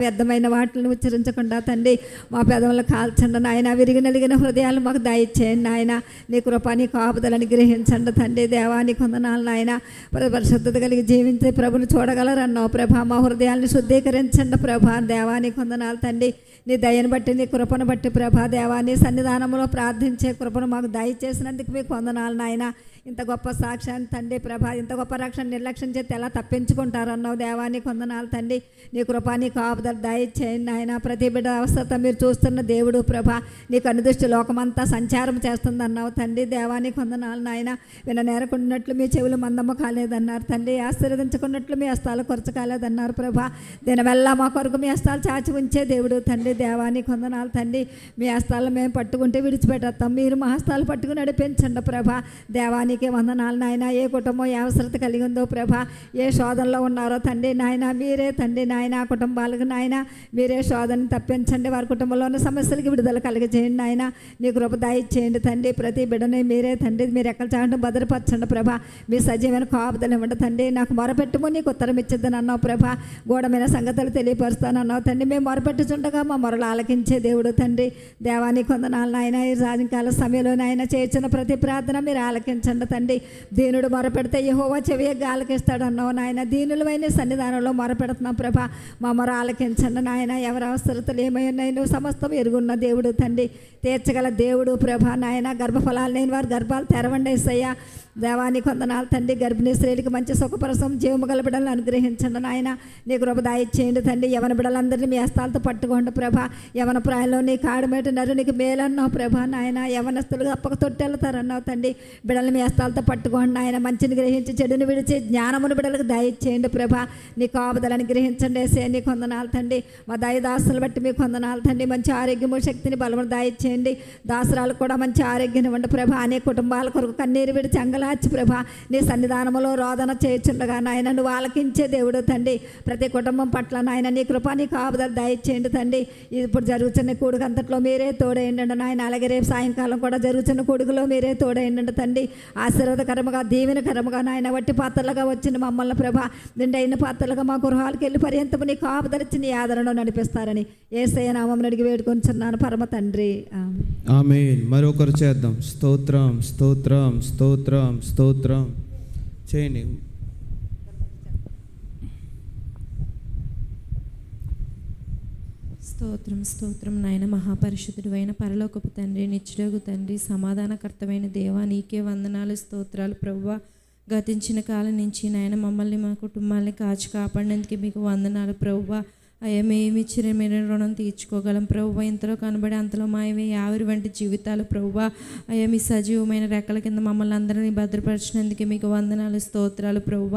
వ్యర్థమైన వాటిని ఉచ్చరించకుండా తండ్రి మా పెదవులను కాల్చండి నాయన విరిగి నలిగిన హృదయాలు మాకు దయచేయండి నాయన. నీ కృప నీ కాపుదలని గ్రహించండి తండ్రి. దేవాని కొందనాలు నాయన ప్ర- పరిశుద్ధత కలిగి జీవించే ప్రభుని చూడగలరన్నావు ప్రభా. మా హృదయాల్ని శుద్ధీకరించండి ప్రభా. దేవాని కొందనాలు తండ్రి నీ దయను బట్టి నీ కృపను బట్టి ప్రభా. దేవాని సన్నిధానంలో ప్రార్థించే కృపను మాకు దయచేసినందుకు మీకు వందనాలు నాయన. ఇంత గొప్ప సాక్ష్యాన్ని తండ్రి ప్రభా ఇంత గొప్ప రక్షణ నిర్లక్ష్యం చేస్తే ఎలా తప్పించుకుంటారన్నావు దేవాని కొందనాలు తండ్రి? నీ కృపా నీ కాపుదల దయచేయండి ఆయన ప్రతి బిడ్డ అవస్థత మీరు చూస్తున్న దేవుడు ప్రభా నీకు అనుదృష్టి లోకమంతా సంచారం చేస్తుంది అన్నావు తండ్రి దేవాని కొందనాలు నాయన. విన నేరకున్నట్లు మీ చెవులు మందమ్మ కాలేదన్నారు తండ్రి. ఆశీర్వదించుకున్నట్లు మీ హస్తాలు కొరచ కాలేదన్నారు ప్రభా. దీనివల్ల మా కొరకు మీ హస్తాలు చాచి ఉంచే దేవుడు తండ్రి దేవాని కొందనాలు తండ్రి. మీ హస్తాలు మేము పట్టుకుంటే విడిచిపెట్టేస్తాం. మీరు మా హస్తాలు పట్టుకుని నడిపించండి ప్రభా. నీకే వందనాలు నాయన. ఏ కుటుంబం ఏ అవసరత కలిగి ఉందో ప్రభ ఏ శోధనలో ఉన్నారో తండ్రి నాయన మీరే తండ్రి నాయన కుటుంబాలకు నాయన. మీరే శోధన తప్పించండి వారి కుటుంబంలో ఉన్న సమస్యలకి విడుదల కలిగజేయండి నాయన. మీ కృప దయచేయండి తండ్రి ప్రతి బిడ్డని మీరే తండ్రి. మీరు ఎక్కడ చాటం భద్రపరచండి ప్రభ. మీ సజీవమైన కాపుదలు ఇవ్వండి తండ్రి. నాకు మొరపెట్టుము నీకు ఉత్తరం ఇచ్చిద్దని అన్నావు ప్రభ. గూఢమైన సంగతులు తెలియపరుస్తాను అన్నావు తండ్రి. మేము మొరపెట్టుచుండగా మా మొరలు ఆలకించే దేవుడు తండ్రి. దేవానికి కొందనాలు నాయన. ఈ సాయంకాల సమయంలో నాయన చేసిన ప్రతి ప్రార్థన మీరు ఆలకించండి తండ్రి దీనుడు మొరపెడితే యహోవా చెవియగా ఆలకిస్తాడు అన్నావు నాయన. దీనులమైన సన్నిధానంలో మొరపెడుతున్నాం ప్రభా. మా మొర ఆలకించండి నాయన. ఎవరి అవసరతలు ఏమై ఉన్నాయి? నువ్వు సమస్తం ఎరుగున్న దేవుడు తండ్రి. తీర్చగల దేవుడు ప్రభా నాయన. గర్భఫలాలు లేని వారు గర్భాలు తెరవండి ఏసయ్యా. దేవాని వందనాలు తండ్రి గర్భిణీ స్త్రీలకు మంచి సుఖపరసం జీవము గల బిడ్డలను అనుగ్రహించండి నాయన. నీ కృప దయచేయండి తండ్రి. యవన బిడ్డలందరినీ మీ హస్తాలతో పట్టుకోండి ప్రభా. యవన ప్రాయంలో నీ కాడమేట నరు నీకు మేలన్నావు ప్రభా నాయన. యవనస్తులుగా అప్పక తొట్టెళ్తారన్నావు తండ్రి. బిడ్డలు మీ హస్తాలతో పట్టుకోండి నాయన. మంచిని గ్రహించి చెడుని విడిచి జ్ఞానమును బిడ్డలకు దయచేయండి ప్రభా. నీ కాపుదలని గ్రహించండి ఏసే నీ కొందనాలు తండ్రి. మా దయదాసులు బట్టి మీ కొందనాలు తండ్రి. మంచి ఆరోగ్యము శక్తిని బలమును దయచేయండి. దాసరాలు కూడా మంచి ఆరోగ్యం ఇవ్వండి ప్రభా. అనే కుటుంబాల కొరకు కన్నీరు విడిచి అంగలార్చి ప్రభ నీ సన్నిధానంలో రోదన చేయుచుండగా నాయన నువ్వు ఆలకించే దేవుడు తండ్రి. ప్రతి కుటుంబం పట్ల నాయన నీ కృప నీ కాపుదలు దయచేయండి తండ్రి. ఇప్పుడు జరుగుతున్న కూడుకంతట్లో మీరే తోడేయండి నాయన. అలాగే రేపు సాయంకాలం కూడా జరుగుతున్న కొడుకులో మీరే తోడేయండి తండ్రి. ఆశీర్వాదకరముగా దీవెనకరముగా నాయన వట్టి పాత్రలుగా వచ్చిన మమ్మల్ని ప్రభా నిండైన పాత్రలుగా మా గృహాలకు వెళ్ళి పర్యంతము నీ కాపుదలిచ్చి నీ ఆదరణలో నడిపిస్తారని ఏసయ్య నామం అడిగి వేడుకొంచున్నాను. పరమ తండ్రి. ఆమె మరొకరు చేద్దాం. స్తోత్రం స్తోత్రం స్తోత్రం. స్తోత్రం చేయండి. స్తోత్రం స్తోత్రం నాయన మహాపరిషుతుడు అయిన పరలోకపు తండ్రి నిత్యుడగు తండ్రి సమాధానకర్తమైన దేవా నీకే వందనాలు స్తోత్రాలు ప్రవ్వ గతించిన కాలం నుంచి నాయన మమ్మల్ని మా కుటుంబాన్ని కాచి కాపాడినందుకు మీకు వందనాలు ప్రవ్వ అయ్యా మేము ఇచ్చిన మీరు రుణం తీర్చుకోగలం. ప్రభు ఇంతలో కనబడి అంతలో మాయమే ఆవిరి వంటి జీవితాలు ప్రభువ. అయ్యా మీ సజీవమైన రెక్కల కింద మమ్మల్ని అందరినీ భద్రపరిచినందుకు మీకు వందనాలు స్తోత్రాలు ప్రభువ.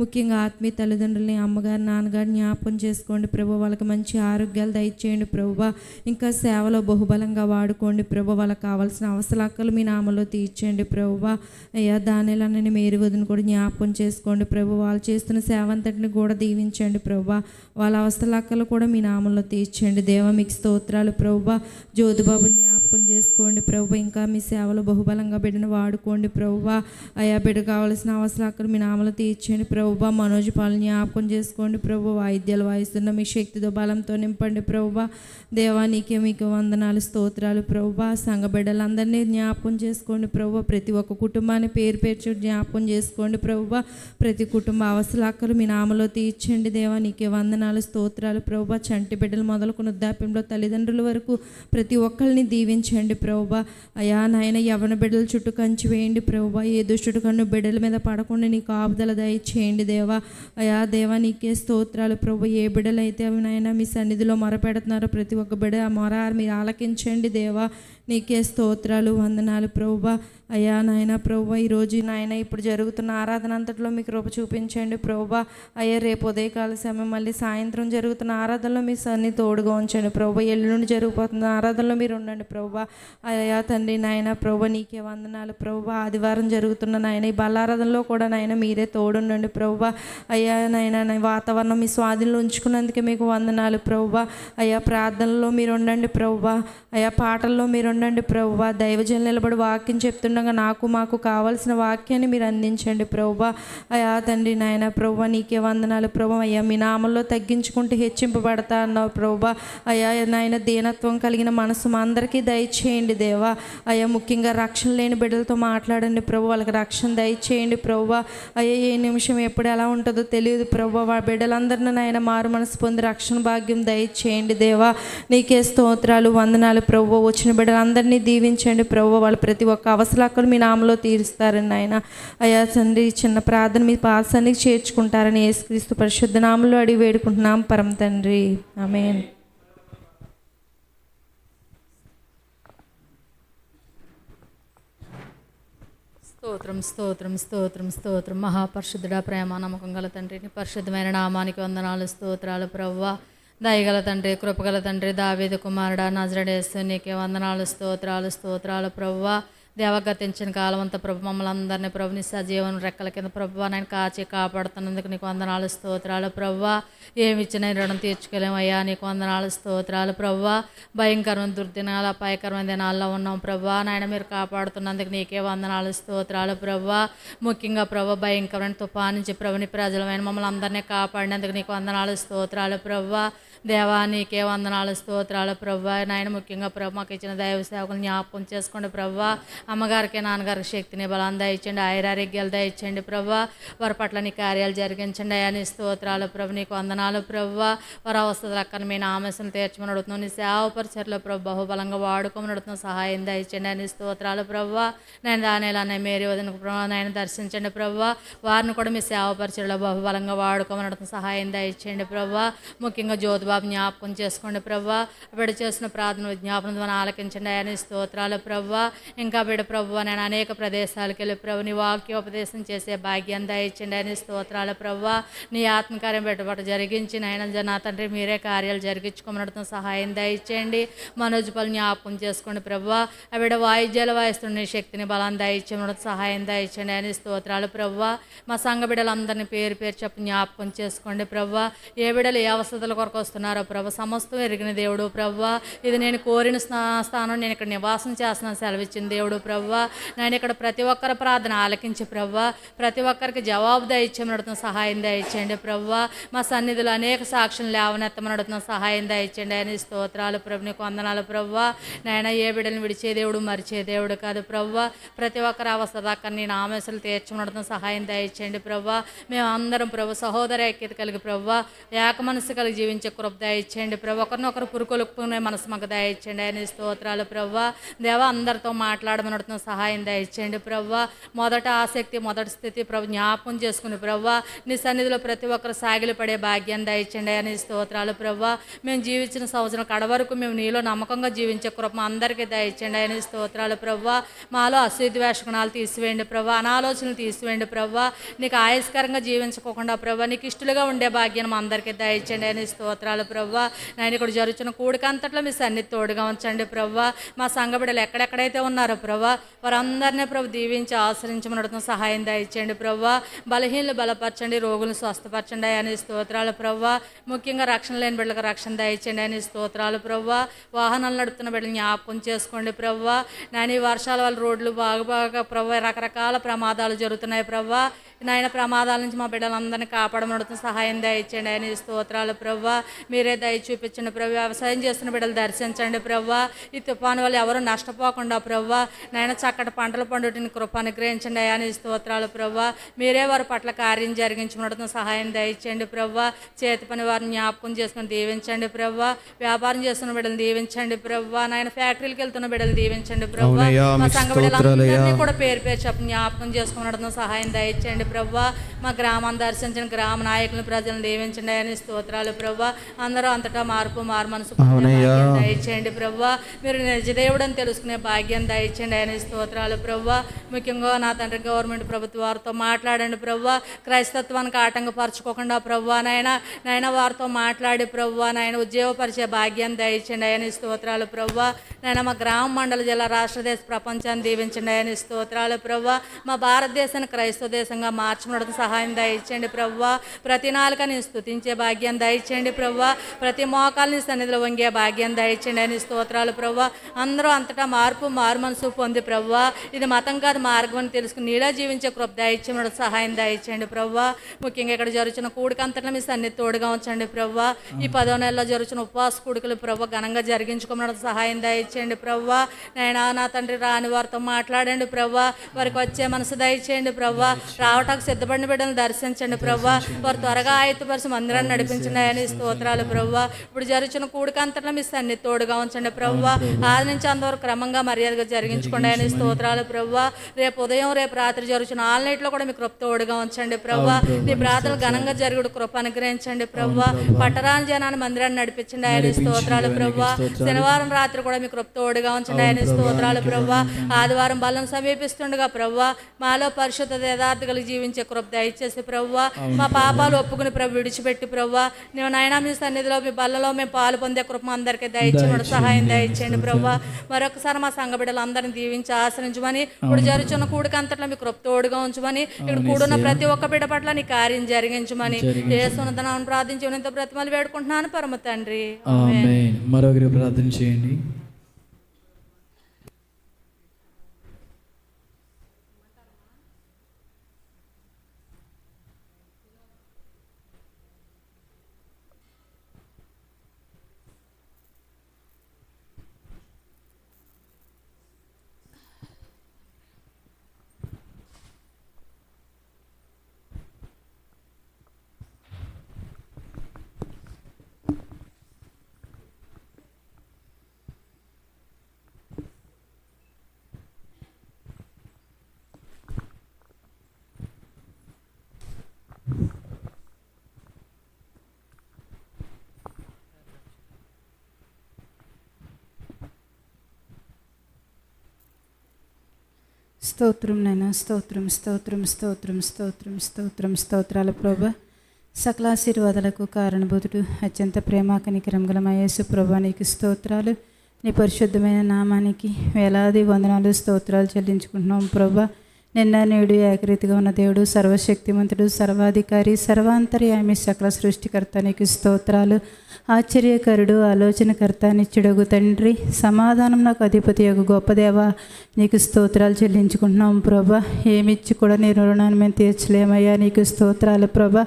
ముఖ్యంగా ఆత్మీయ తల్లిదండ్రులని అమ్మగారు నాన్నగారు జ్ఞాపకం చేసుకోండి ప్రభు వాళ్ళకి మంచి ఆరోగ్యాలు దయచేయండి ప్రభు ఇంకా సేవలో బహుబలంగా వాడుకోండి ప్రభు వాళ్ళకి కావాల్సిన అవసరాకలు మీ నామలో తీర్చేయండి ప్రభు అయ్యా దానిలన్నీ మేరు వదిన కూడా జ్ఞాపకం చేసుకోండి ప్రభు వాళ్ళు చేస్తున్న సేవ అంతటిని కూడా దీవించండి ప్రభు వాళ్ళ అవసరాలు కూడా మీ నామంలో తీర్చండి దేవ మీకు స్తోత్రాలు. ప్రభు జ్యోతిబాబు జ్ఞాపకం చేసుకోండి ప్రభు ఇంకా మీ సేవలో బహుబలంగా బిడ్డను వాడుకోండి ప్రభువ. అయా బిడ్డ కావాల్సిన అవసరాలు మీ నామలు తీర్చండి ప్రభువ. మనోజ్ పాలు జ్ఞాపకం చేసుకోండి ప్రభు వాయిద్యాలు వాయిస్తున్న మీ శక్తితో బలంతో నింపండి ప్రభువ. దేవానికి మీకు వందనాలు స్తోత్రాలు ప్రభువ. సంఘ బిడ్డలందరినీ జ్ఞాపకం చేసుకోండి ప్రభువ. ప్రతి ఒక్క కుటుంబాన్ని పేరు పేర్చి జ్ఞాపకం చేసుకోండి ప్రభువ. ప్రతి కుటుంబ అవసరాలు మీ నామలో తీర్చండి దేవా. నీకే వందనాలు స్తోత్రాలు ప్రభు చంటి బిడ్డలు మొదలుకున్న వృద్ధాప్యంలో తల్లిదండ్రుల వరకు ప్రతి ఒక్కరిని దీవించండి ప్రభు. అయా నాయన యవన బిడ్డల చుట్టూ కంచి వేయండి ప్రభు. ఏ దుష్టుడు కన్ను బిడ్డల మీద పడకుండా నీకు ఆపుదల దయచేయండి దేవా. అయా దేవా నీకే స్తోత్రాలు ప్రభు. ఏ బిడ్డలైతే అవి నాయన మీ సన్నిధిలో మొరపెడుతున్నారో ప్రతి ఒక్క బిడ్డ ఆ మొర మీరు ఆలకించండి దేవా. నీకే స్తోత్రాలు వందనాలు ప్రభా. అయ్యా నాయన ప్రభువ ఈరోజు నాయన ఇప్పుడు జరుగుతున్న ఆరాధన అంతట్లో మీకు కృప చూపించండి ప్రభు. అయ్యా రేపు ఉదయకాల సమయం మళ్ళీ సాయంత్రం జరుగుతున్న ఆరాధనలో మీ సన్ని తోడుగా ఉంచండి ప్రభు. ఎల్లుండి జరిగిపోతున్న ఆరాధనలో మీరు ఉండండి ప్రభు. అయ్యా తండ్రి నాయన ప్రభు నీకే వందనాలు ప్రభు. ఆదివారం జరుగుతున్న నాయన ఈ బలారాధనలో కూడా నాయన మీరే తోడుండండి ప్రభువ అయ్యా నాయన వాతావరణం మీ స్వాధీనంలో ఉంచుకున్నందుకే మీకు వందనాలు ప్రభువ అయ్యా ప్రార్థనలో మీరు ఉండండి ప్రభు. అయ్యా పాటల్లో మీరు ఉండండి ప్రభువ. దైవజనులు నిలబడి వాక్యం చెప్తుండగా నాకు మాకు కావాల్సిన వాక్యాన్ని మీరు అందించండి ప్రభువ. అయా తండ్రి నాయన ప్రభు నీకే వందనాలు ప్రభు అయ్యా మీ నామంలో తగ్గించుకుంటే హెచ్చింపబడతా అన్నావు ప్రభువ. అయ్యా నాయన దీనత్వం కలిగిన మనసు మా అందరికీ దయచేయండి దేవా. అయ్యా ముఖ్యంగా రక్షణ లేని బిడ్డలతో మాట్లాడండి ప్రభు వాళ్ళకి రక్షణ దయచేయండి ప్రభువ. అయ్యా ఏ నిమిషం ఎప్పుడు ఎలా ఉంటుందో తెలియదు ప్రభు ఆ బిడ్డలందరినీ నాయన మారు మనసు పొంది రక్షణ భాగ్యం దయచేయండి దేవా. నీకే స్తోత్రాలు వందనాలు ప్రభు వచ్చిన బిడ్డలు అందరినీ దీవించండి ప్రభు. వాళ్ళు ప్రతి ఒక్క అవసరాలను మీ నామలో తీరుస్తారని ఆయన అయ్యా తండ్రి చిన్న ప్రార్థన మీ పాసానికి చేర్చుకుంటారని యేసుక్రీస్తు పరిశుద్ధ నామంలో అడిగి వేడుకుంటున్నాం. పరమ తండ్రి. ఆమేన్. స్తోత్రం స్తోత్రం స్తోత్రం స్తోత్రం. మహాపరిశుద్ధుడ ప్రేమ నమ్మకం గల తండ్రిని పరిశుద్ధమైన నామానికి వందనాలు స్తోత్రాలు ప్రవ్వా. దయగల తండ్రి కృపగల తండ్రి దావేది కుమారుడా నజరడేస్తూ నీకే వందనాలు స్తోత్రాలు స్తోత్రాలు ప్రభువ. దేవ గతించిన కాలం అంతా ప్రభు మమ్మల్ని అందరినీ ప్రభు సజీవన రెక్కల కింద ప్రభు నేను కాచి కాపాడుతున్నందుకు నీకు వందనాలు స్తోత్రాలు ప్రవ్వ ఏమి ఇచ్చిన రుణం తీర్చుకోలేమయ్యా నీకు వందనాలు స్తోత్రాలు ప్రవ్వ భయంకరమైన దుర్దినాలు అపాయకరమైన దినాల్లో ఉన్నాం ప్రభా నాయన మీరు కాపాడుతున్నందుకు నీకే వందనాలు స్తోత్రాలు ప్రభా ముఖ్యంగా ప్రభు భయంకరమైన తుఫాను నుంచి ప్రభుని ప్రజలమైన మమ్మల్ని అందరినీ కాపాడినందుకు నీకు వందనాలు స్తోత్రాలు ప్రభా దేవా నీకే వందనాలు స్తోత్రాలు ప్రభా. నాయన ముఖ్యంగా ప్రభు మాకు ఇచ్చిన దైవ సేవకులు జ్ఞాపకం చేసుకోండి ప్రభా. అమ్మగారికి నాన్నగారికి శక్తిని బలం దయచండి ఆయురారోగ్యాలు దయచండి ప్రభా. వారి పట్ల నీ కార్యాలు జరిగించండి. అయ్యా నీ స్తోత్రాలు ప్రభు నీకు వందనాలు ప్రభా. వారి అవస్థలు అక్కడ మీ నామస్సులు తీర్చమని అడుగుతున్నాం. నీ సేవ పరిచయలో ప్రభు బహుబలంగా వాడుకోమని అడుగుతున్నాం. సహాయం దయచండి అని స్తోత్రాలు ప్రభా. నేను దానిలానే మేరీ వదిన నాయన దర్శించండి ప్రభా. వారిని కూడా మీ సేవ పరిచయలో బహుబలంగా వాడుకోమని అడుగుతున్నాం. సహాయం దయచేయండి ప్రభా. ముఖ్యంగా ప్రభా జ్ఞాపకం చేసుకోండి ప్రభా. బిడ్డ చేసిన ప్రార్థన విజ్ఞాపన ద్వారా ఆలకించండి. ఆయన స్తోత్రాలు ప్రభా. ఇంకా బిడ్డ ప్రభు నేను అనేక ప్రదేశాలకు వెళ్ళి ప్రభు నీ వాక్యోపదేశం చేసే భాగ్యం దయచండి ఆయన స్తోత్రాలు ప్రభా. నీ ఆత్మకార్యం పెట్టబట్ట జరిగించి నాయన నా తండ్రి మీరే కార్యాలు జరిగించుకోమనడం సహాయం దయచేయండి. మనోజ్ పలు జ్ఞాపకం చేసుకోండి ప్రభా. ఆవిడ వాయిద్యాలు వాయిస్తుండే శక్తిని బలం దయచేయడం సహాయం దయచండి అని స్తోత్రాలు ప్రభా. మా సంఘ బిడ్డలందరినీ పేరు పేరు చెప్పి జ్ఞాపకం చేసుకోండి ప్రభా. ఏ బిడ్డలు ఏ అవసరాల కొరకు వస్తున్నారు ప్రభ? సమస్తం ఎరిగిన దేవుడు ప్రభా. ఇది నేను కోరిన స్థా- స్థానం నేను ఇక్కడ నివాసం చేస్తున్నాను సెలవిచ్చిన దేవుడు ప్రభా. నేను ఇక్కడ ప్రతి ఒక్కరి ప్రార్థన ఆలకించి ప్రభా. ప్రతి ఒక్కరికి జవాబు దయచేయమని అడుగుతున్న సహాయం దయచేయండి ప్రభా. మా సన్నిధిలో అనేక సాక్షులు లేవనెత్తమని అడుగుతున్న సహాయం దయచేయండి. ఆయన స్తోత్రాలు ప్రభు నీకు వందనాలు ప్రభా. నాయన ఏ బిడ్డను విడిచే దేవుడు మరిచే దేవుడు కాదు ప్రభా. ప్రతి ఒక్కరి అవస్థ దాకా నేను ఆమెసలు తీర్చమని సహాయం దయచేయండి ప్రభా. మేము అందరం ప్రభు సహోదర ఐక్యత కలిగి ప్రభా. ఏక మనసు కలిగి జీవించే కృప దయచేయండి ప్రభు. ఒకరినొకరు పురుకొలుపుకునే మనసు మాకు దయచేయండి ఆయన స్తోత్రాలు ప్రవ్వ దేవ అందరితో మాట్లాడమనడుతున్న సహాయం దయచేయండి ప్రవ్వ మొదట ఆసక్తి మొదటి స్థితి ప్రభు జ్ఞాపకం చేసుకుని ప్రవ్వ నీ సన్నిధిలో ప్రతి ఒక్కరు సాగిలు పడే భాగ్యం దయచేయండి ఆయన స్తోత్రాలు ప్రవ్వ మేము జీవించిన సంవత్సరం కడ వరకు మేము నీలో నమ్మకంగా జీవించే కృప అందరికీ దయచేయండి ఆయన స్తోత్రాలు ప్రవ్వ మాలో అసూద్వేషగుణాలు తీసివేయండి ప్రభా. అనాలోచనలు తీసివేయండి ప్రవ్వ నీకు ఆయస్కరంగా జీవించుకోకుండా ప్రభా నీకు ఇష్టలుగా ఉండే భాగ్యం అందరికీ దయచేయండి అని స్తోత్రాలు ప్రభా నేను ఇక్కడ జరుగుతున్న కూడికంతట్లో మీ సన్ని తోడుగా ఉంచండి ప్రవ్వా. మా సంఘబిడ్డలు ఎక్కడెక్కడైతే ఉన్నారో ప్రవ్వా వారందరినీ ప్రభు దీవించి ఆశ్రయించమని అడుగుతున్న సహాయం దయచేయండి ప్రవ్వా. బలహీనలు బలపరచండి రోగులను స్వస్థపరచండి అని స్తోత్రాలు ప్రభా ముఖ్యంగా రక్షణ లేని బిడ్డలకు రక్షణ దయచేయండి అని స్తోత్రాలు ప్రవ్వా. వాహనాలు నడుపుతున్న బిడ్డలు జ్ఞాపకం చేసుకోండి ప్రవ్వా. నేను ఈ వర్షాల వల్ల రోడ్లు బాగా బాగా ప్రవ్వా. రకరకాల ప్రమాదాలు జరుగుతున్నాయి ప్రభా నాయన ప్రమాదాల నుంచి మా బిడ్డలందరినీ కాపాడమడుతున్న సహాయం దయచేయండి. ఆయన స్తోత్రాలు ప్రభా మీరే దయ చూపించండి ప్రభు వ్యవసాయం చేస్తున్న బిడ్డలు దర్శించండి ప్రభా ఈ తుఫాను వల్ల ఎవరు నష్టపోకుండా ప్రభా నాయన చక్కటి పంటలు పండుటిని కృప అనుగ్రహించండి. అయ్యా స్తోత్రాలు ప్రభా మీరే వారి పట్ల కార్యం జరిగించమడుతున్న సహాయం దయచేయండి ప్రభా చేతి పని వారిని జ్ఞాపకం చేసుకుని దీవించండి ప్రభా వ్యాపారం చేస్తున్న బిడ్డలు దీవించండి ప్రభా నాయన ఫ్యాక్టరీలకు వెళ్తున్న బిడ్డలు దీవించండి అవునయ్యా, మా సంఘ. బిడ్డలందరినీ కూడా పేరు పేరు చెప్పి జ్ఞాపకం చేసుకుని సహాయం దయచేయండి ప్రవ్వా మా గ్రామాన్ని దర్శించిన గ్రామ నాయకులను ప్రజలను దీవించండి అని స్తోత్రాలు ప్రవ్వా. అందరూ అంతటా మార్పు మారు మనసు దయచేయండి ప్రవ్వా. మీరు నిజదేవుడు అని తెలుసుకునే భాగ్యం దయచేయండి ఆయన స్తోత్రాలు ప్రవ్వా. ముఖ్యంగా నా తండ్రి గవర్నమెంట్ ప్రభుత్వ వారితో మాట్లాడండి ప్రవ్వా. క్రైస్తత్వానికి ఆటంకపరచుకోకుండా ప్రవ్వా నాయన నాయన వారితో మాట్లాడి ప్రవ్వా నాయన ఉద్యోగపరిచే భాగ్యం దయచేయండి ఆయన స్తోత్రాలు ప్రవ్వా. నాయన మా గ్రామ మండల జిల్లా రాష్ట్ర దేశ ప్రపంచాన్ని దీవించండి ఆయన స్తోత్రాలు ప్రవ్వా. మా భారతదేశాన్ని క్రైస్తవ దేశంగా మార్చడానికి సహాయం దయచేయండి ప్రవ్వా. ప్రతి నాలుకని స్థుతించే భాగ్యం దయచేయండి ప్రవ్వా. ప్రతి మోకాల్ని సన్నిధిలో వంగే భాగ్యం దయచేయండి అని స్తోత్రాలు ప్రవ్వా. అందరూ అంతటా మార్పు మారు మనసు పొంది ప్రవ్వా. ఇది మతం కాదు మార్గం అని తెలుసుకుని నీలా జీవించే కృప దయచేయడం సహాయం దయచేయండి ప్రవ్వా. ముఖ్యంగా ఇక్కడ జరుగుతున్న కూడికంతట్లో మీ సన్నిధి తోడుగా ఉంచండి ప్రవ్వా. ఈ పదో నెలలో జరుగుతున్న ఉపవాస కూడికలు ప్రవ్వ ఘనంగా జరిగించుకోవడం సహాయం దయచేయండి ప్రవ్వా. నేను నా తండ్రి రాని వారితో మాట్లాడండి ప్రవ్వా. వారికి వచ్చే మనసు దయచేయండి ప్రవ్వా. రావటానికి సిద్ధపడిన బిడ్డలను దర్శించండి ప్రవ్వా. వారు త్వరగా ఆయుధపరిచి మందిరాన్ని నడిపించండి అని స్తోత్రాలు ప్రవ్వా. ఇప్పుడు జరుగుతున్న కూడికంతట్లో మీ సన్నిధి తోడుగా ఉంచండి ప్రవ్వా. ఆది నుంచి అంతవరకు క్రమంగా మర్యాదగా జరిగించుకోండి అని స్తోత్రాలు ప్రవ్వా. రేపు ఉదయం రేపు రాత్రి జరుగుతున్న ఆల్ నైట్లో కూడా మీ కృప తోడుగా ఉంచండి ప్రవ్వా. నీ ప్రార్థనలు ఘనంగా జరుగుడు కృప అనుగ్రహించండి ప్రవ్వా. పట్టరాని జనాన్ని మందిరాన్ని నడిపించండి ఆయన స్తోత్రాలు ప్రవ్వా. శనివారం రాత్రి కూడా మీ కృప తోడుగా ఉంచండి ఆయన స్తోత్రాలు ప్రవ్వా. ఆదివారం బలం సమీపిస్తుండగా ప్రవ్వా మాలో పరిశుద్ధ యథార్థులు జీవించే కృప దయచేసి ప్రవ్వా. మా పాపాలు ఒప్పుకుని ప్రభు విడిచిపెట్టి ప్రవ్వా. నువ్వు నాయనా మీ సన్నిధిలో మీ బల్లలో మేము పాలు పొందే కృప అందరికీ దయచేయడం. సహాయం దయచేయండి ప్రవ్వా. మరొకసారి మా సంఘ బిడ్డలందరినీ దీవించి ఆశ్రయించమని ఇప్పుడు జరుగుతున్న కూడిక అంతట్లో మీ కృప తోడుగా ఉంచమని ఇక్కడ కూడున్న ప్రతి ఒక్క బిడ్డ పట్ల నీ కార్యం జరిగించమని ఏ సునదనాన్ని ప్రార్థించి ఉన్నంత బ్రతిమలు వేడుకుంటున్నాను పరమ తండ్రి. మరొకరి ప్రార్థన చేయండి. స్తోత్రం నైనా స్తోత్రం స్తోత్రం స్తోత్రం స్తోత్రం స్తోత్రం స్తోత్రాల ప్రభ. సకలాశీర్వాదాలకు కారణభూతుడు అత్యంత ప్రేమ కనికరం గల ప్రభా నీకు స్తోత్రాలు. నీ పరిశుద్ధమైన నామానికి వేలాది వందనాలు స్తోత్రాలు చెల్లించుకుంటున్నాం ప్రభా. నిన్న నేడు ఏకరీతిగా ఉన్న దేవుడు సర్వశక్తిమంతుడు సర్వాధికారి సర్వాంతర్యామి సకల సృష్టికర్త నీకు స్తోత్రాలు. ఆశ్చర్యకరుడు ఆలోచనకర్త నిత్యుడగు తండ్రి సమాధానం నాకు అధిపతి యొక్క గొప్ప దేవ నీకు స్తోత్రాలు చెల్లించుకుంటున్నాం ప్రభా. ఏమిచ్చి కూడా నీ రుణాన్ని మేము తీర్చలేమయ్యా నీకు స్తోత్రాలు ప్రభా.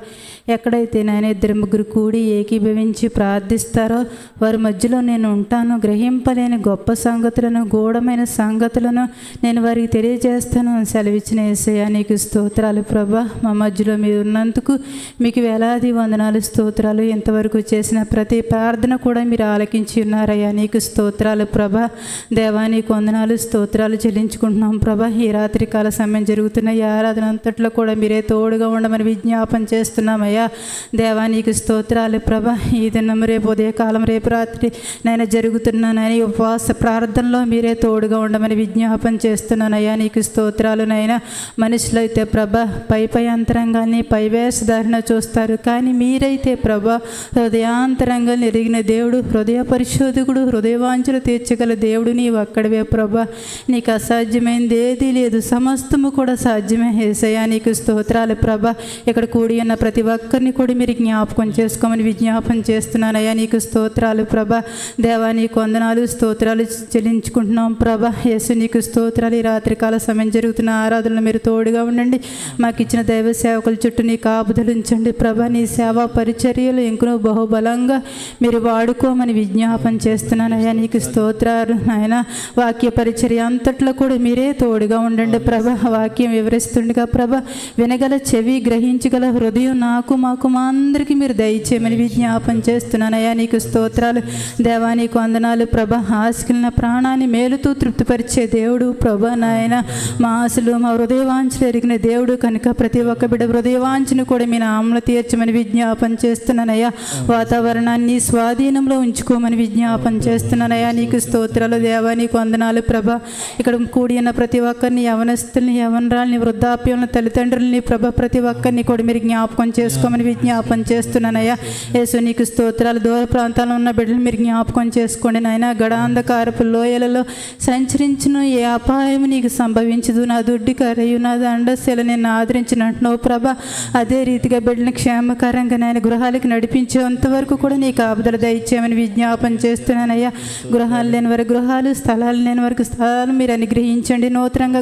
ఎక్కడైతే నేను ఇద్దరు ముగ్గురు కూడి ఏకీభవించి ప్రార్థిస్తారో వారి మధ్యలో నేను ఉంటాను గ్రహింపలేని గొప్ప సంగతులను గూఢమైన సంగతులను నేను వారికి తెలియజేస్తాను. సెలవిచ్చిన ఏసయ్యా నీకు స్తోత్రాలు ప్రభా. మా మధ్యలో మీరు ఉన్నందుకు మీకు వేలాది వందనాలు స్తోత్రాలు. ఇంతవరకు చేసిన ప్రతి ప్రార్థన కూడా మీరు ఆలకించి ఉన్నారయ్యా. నీకు స్తోత్రాలు ప్రభా. దేవా నీకు వందనాలు స్తోత్రాలు చెల్లించుకుంటున్నాం ప్రభా. ఈ రాత్రి కాల సమయం జరుగుతున్న ఈ ఆరాధన అంతట్లో కూడా మీరే తోడుగా ఉండమని విజ్ఞాపన చేస్తున్నామయ్యా. దేవా నీకు స్తోత్రాలు ప్రభా. ఈ దినం రేపు ఉదయకాలం రేపు రాత్రి నేను జరుగుతున్నానని ఉపవాస ప్రార్థనలో మీరే తోడుగా ఉండమని విజ్ఞాపన చేస్తున్నానయ్యా. నీకు స్తోత్రాలు నైనా మనుషులైతే ప్రభ పై పై అంతరంగాన్ని పై వేషధారణ చూస్తారు. కానీ మీరైతే ప్రభ హృదయాంతరంగా ఎరిగిన దేవుడు హృదయ పరిశోధకుడు హృదయవాంఛలు తీర్చగల దేవుడు నీవు అక్కడవే ప్రభ. నీకు అసాధ్యమైనది ఏదీ లేదు. సమస్తము కూడా సాధ్యమే. ఏసయా నీకు స్తోత్రాలు ప్రభ. ఇక్కడ కూడి ఉన్న ప్రతి ఒక్కరిని కూడా మీరు జ్ఞాపకం చేసుకోమని విజ్ఞాపన చేస్తున్నానయ్యా. నీకు స్తోత్రాలు ప్రభ. దేవా నీకు వందనాలు స్తోత్రాలు చెల్లించుకుంటున్నాం ప్రభ. యేసు నీకు స్తోత్రాలు. ఈ రాత్రికాల సమయం జరుగుతున్న ఆరాధనలు మీరు తోడుగా ఉండండి. మాకు ఇచ్చిన దైవ సేవకుల చుట్టూ నీ కాపుదలించండి ప్రభా నీ సేవా పరిచర్యలు ఇంకనూ బహుబలంగా మీరు వాడుకోమని విజ్ఞాపన చేస్తున్నానయ్యా నీకు స్తోత్రాలు నాయన. వాక్య పరిచర్య అంతట్లో కూడా మీరే తోడుగా ఉండండి ప్రభ. వాక్యం వివరిస్తుండగా ప్రభ వినగల చెవి గ్రహించగల హృదయం నాకు మాకు మా అందరికీ మీరు దయచేయమని విజ్ఞాపన చేస్తున్నానయ్యా నీకు స్తోత్రాలు. దేవా నీకు వందనాలు ప్రభ. ఆశకిలిన ప్రాణాన్ని మేలుతూ తృప్తిపరిచే దేవుడు ప్రభ నాయన. మా ఆశలు మా హృదయవాంఛలు ఎరిగిన దేవుడు కనుక ప్రతి ఒక్క బిడ్డ హృదయవాంఛను కూడా మీ నామలు తీర్చమని విజ్ఞాపన చేస్తున్నానయ్యా. వాతావరణాన్ని స్వాధీనంలో ఉంచుకోమని విజ్ఞాపన చేస్తున్నానయ్యా. నీకు స్తోత్రాలు దేవా నీకు వందనాలు ప్రభ. ఇక్కడ కూడి ఉన్న ప్రతి ఒక్కరిని యవనస్తుల్ని యవనరాల్ని వృద్ధాప్యంలో తల్లిదండ్రులని ప్రభ ప్రతి ఒక్కరిని కూడా మీరు జ్ఞాపకం చేసుకోమని విజ్ఞాపన చేస్తున్నానయ్యా. యేసు నీకు స్తోత్రాలు. దూర ప్రాంతాల్లో ఉన్న బిడ్డలు మీరు జ్ఞాపకం చేసుకోండి నాయన. గడాంధకారపు లోయలలో సంచరించిన ఏ అపాయం నీకు సంభవించదు. నా దుడ్డి కరయు నా దండశీల నేను ఆదరించినట్టున్నావు ప్రభ. అదే రీతిగా బిడ్డని క్షేమకరంగా నేను గృహాలకి నడిపించేంత వరకు కూడా నీకు ఆపదలు దయచేయమని విజ్ఞాపన చేస్తున్నానయ్యా. గృహాలు లేని వారి గృహాలు స్థలాలు లేని వారికి స్థలాలు మీరు అనుగ్రహించండి. నూతనంగా